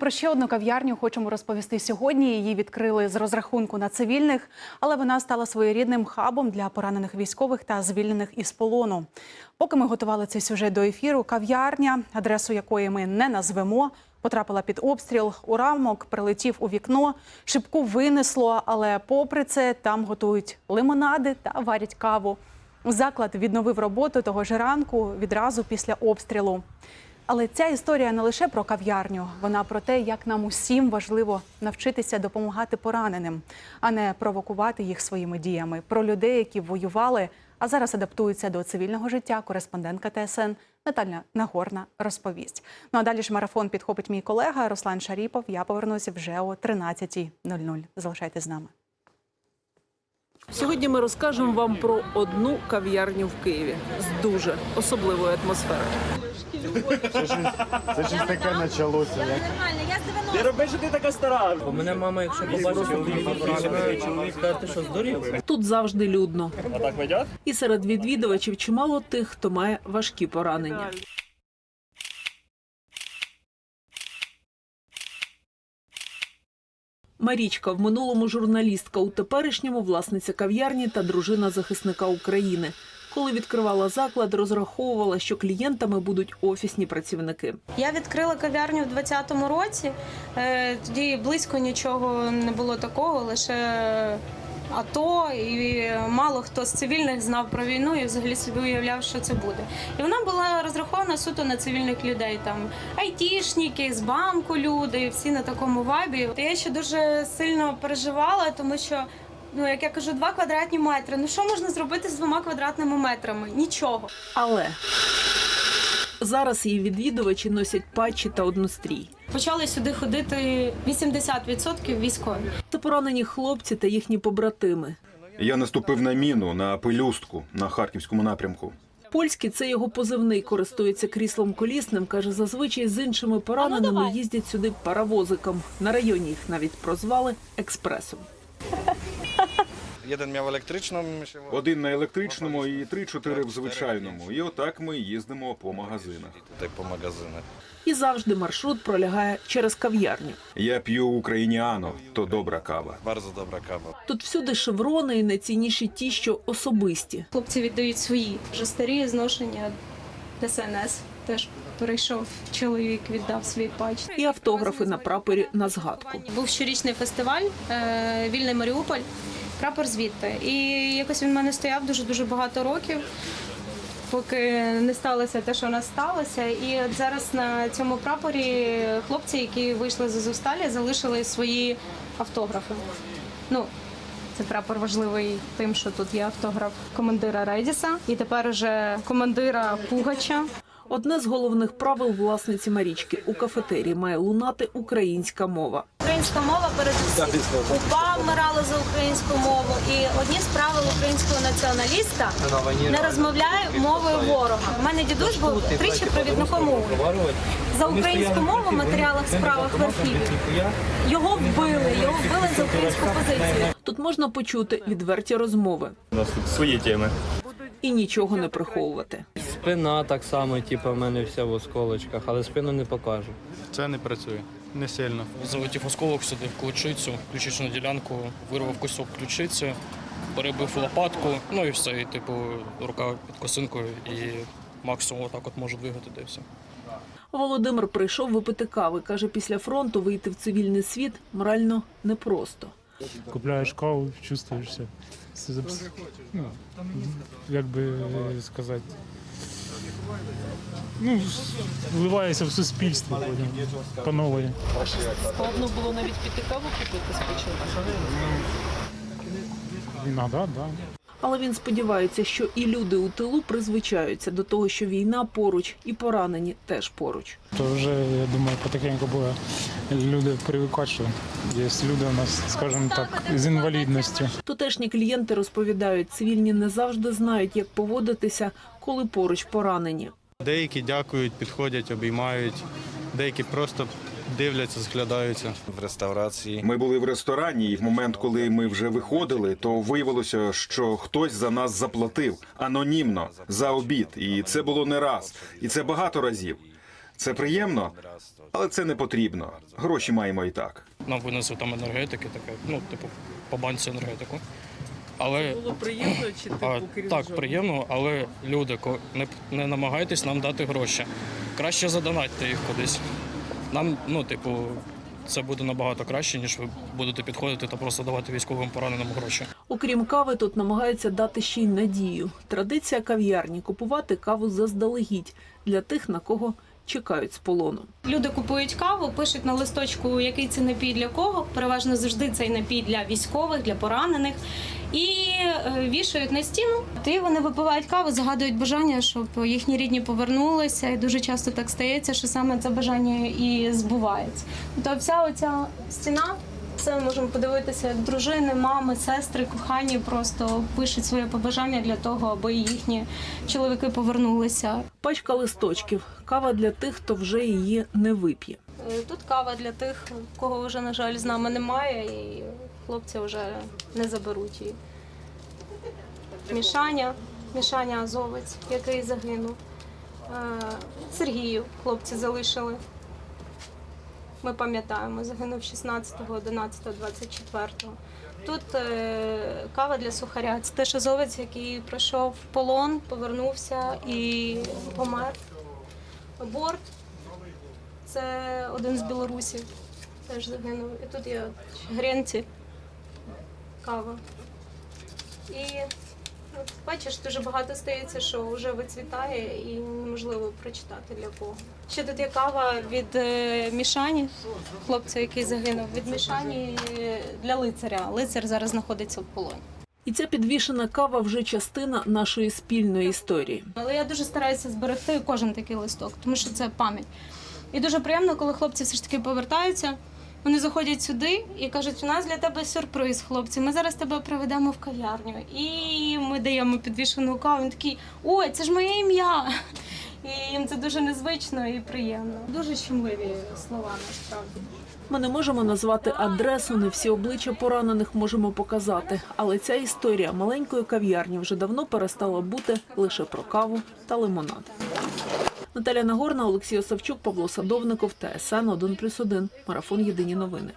Про ще одну кав'ярню хочемо розповісти сьогодні. Її відкрили з розрахунку на цивільних, але вона стала своєрідним хабом для поранених військових та звільнених із полону. Поки ми готували цей сюжет до ефіру, кав'ярня, адресу якої ми не назвемо, потрапила під обстріл. Урамок прилетів у вікно, шибку винесло, але попри це там готують лимонади та варять каву. Заклад відновив роботу того ж ранку відразу після обстрілу. Але ця історія не лише про кав'ярню, вона про те, як нам усім важливо навчитися допомагати пораненим, а не провокувати їх своїми діями. Про людей, які воювали, а зараз адаптуються до цивільного життя. Кореспондентка ТСН Наталя Нагорна розповість. Ну а далі ж марафон підхопить мій колега Руслан Шаріпов. Я повернуся вже о 13.00. Залишайтесь з нами. Сьогодні ми розкажемо вам про одну кав'ярню в Києві з дуже особливою атмосферою. Це щось таке почалося. Як... Ти роби, що ти така стара. Бо мене мама, якщо побачить, чоловік, чоловік сказати, що здурів. Тут завжди людно. А так ведять? І серед відвідувачів чимало тих, хто має важкі поранення. Марічка в минулому журналістка, у теперішньому власниця кав'ярні та дружина захисника України. Коли відкривала заклад, розраховувала, що клієнтами будуть офісні працівники. Я відкрила кав'ярню в 2020 році. Е, Тоді близько нічого не було такого, лише АТО, і мало хто з цивільних знав про війну і взагалі собі уявляв, що це буде. І вона була розрахована суто на цивільних людей, там айтішники, з банку люди, всі на такому вайбі. Та я ще дуже сильно переживала, тому що. Ну, як я кажу, два квадратні метри. Ну що можна зробити з двома квадратними метрами? Нічого. Але зараз її відвідувачі носять патчі та однострій. Почали сюди ходити 80% військові. Це поранені хлопці та їхні побратими. Я наступив на міну на пелюстку на харківському напрямку. Польський це його позивний, користується кріслом колісним. каже, зазвичай з іншими пораненими їздять сюди паровозиком. На районі їх навіть прозвали експресом. Один на електричному і три-чотири в звичайному. І отак ми їздимо по магазинах. po magazynach. І завжди маршрут пролягає через кав'ярню. Я п'ю україніано, то добра кава. Dobra kawa. Тут всюди шеврони і найцінніші ті, що особисті. Хлопці віддають свої вже старі зношення ДСНС. Теж перейшов чоловік, віддав свій патч. І автографи на прапорі на згадку. Був щорічний фестиваль е, Вільний Маріуполь. Прапор звідти. І якось він в мене стояв дуже дуже багато років. Поки не сталося те, що у нас сталося, і от зараз на цьому прапорі хлопці, які вийшли з Азовсталі, залишили свої автографи. Ну, це прапор важливий тим, що тут є автограф командира Редіса і тепер уже командира Пугача. Одне з головних правил власниці Марічки у кафетерії має лунати українська мова. Українська мова передусім. УПА вмирала за українську мову. І одні з правил українського націоналіста не розмовляє мовою ворога. У мене дідусь був тричі провідником УН. За українську мову в матеріалах справах в архіві. Його вбили, його вбили за українську позицію. Тут можна почути відверті розмови У нас тут свої теми. і нічого не приховувати. Спина так само, типу, в мене вся в осколочках, але спину не покажу. Це не працює. Не сильно. Залетів осколок сюди в ключицю, ключичну ділянку, вирвав кусок ключиці, перебив лопатку, ну і все, і типу рука під косинкою, і максимум отак от можу двигати, де все. Володимир прийшов випити кави. каже, після фронту вийти в цивільний світ морально непросто. Купляєш каву, чувствуєшся. Ну, як би сказати. Ну, вливається в суспільство потім по нової. Складно було навіть піти каву купити спочатку. Війна, да, да. Але він сподівається, що і люди у тилу призвичаються до того, що війна поруч, і поранені теж поруч. То вже, я думаю, потихеньку буде люди привикати, що є люди у нас, скажімо так, з інвалідністю. Тутешні клієнти розповідають, цивільні не завжди знають, як поводитися, коли поруч поранені. Деякі дякують, підходять, обіймають, деякі просто дивляться, зглядаються. W restauracji Ми були в ресторані, і в момент, коли ми вже виходили, то виявилося, що хтось за нас заплатив анонімно за обід. І це було не раз, і це багато разів. Це приємно, Але це не потрібно. Гроші маємо і так. Нам винесли там енергетики, таке, ну, типу, по банці енергетику. Але Було приємно чи типу а, так, приємно, але люди, не, не намагайтесь нам дати гроші. Краще задонатьте їх кудись. Нам, ну, типу, це буде набагато краще, ніж ви будете підходити та просто давати військовим пораненим гроші. Окрім кави, тут намагаються дати ще й надію. Традиція кав'ярні купувати каву заздалегідь для тих, на кого чекають з полону. Люди купують каву, пишуть на листочку, який це напій для кого. Переважно завжди цей напій для військових, для поранених. І е, вішають на стіну. Тоді вони випивають каву, загадують бажання, щоб їхні рідні повернулися. І дуже часто так стається, що саме це бажання і збувається. То вся оця стіна. Ми можемо подивитися, як дружини, мами, сестри, кохані просто пишуть своє побажання для того, аби їхні чоловіки повернулися. Пачка листочків. Кава для тих, хто вже її не вип'є. Е, Тут кава для тих, кого вже, на жаль, з нами немає, і хлопці вже не заберуть її. Мішаня, Мішаня Азовець, який загинув. Е, Сергію хлопці залишили. Ми пам'ятаємо, загинув 16, 11, 24. Тут е, кава для сухаря. Це теж азовець, який пройшов полон, повернувся і помер. Борт це один з білорусів, теж загинув. І тут є гренці, кава. І бачиш, дуже багато стається, що вже вицвітає і неможливо прочитати для кого. Ще тут є кава від е, Мішані, хлопця, який загинув. Від Мішані е, для лицаря. Лицар зараз знаходиться в полоні. І ця підвішена кава вже частина нашої спільної історії. Але я дуже стараюся зберегти кожен такий листок, тому що це пам'ять. І дуже приємно, коли хлопці все ж таки повертаються. Вони заходять сюди і кажуть, у нас для тебе сюрприз, хлопці. Ми зараз тебе приведемо в кав'ярню. І ми даємо підвішену каву. Він такий, ой, це ж моє ім'я. І їм це дуже незвично і приємно. Дуже щемливі слова насправді. Ми не можемо назвати адресу, не всі обличчя поранених можемо показати. Але ця історія маленької кав'ярні вже давно перестала бути лише про каву та лимонад. Наталя Нагорна, Олексій Осавчук, Павло Садовников, ТСН 1+,1. Марафон Єдині новини.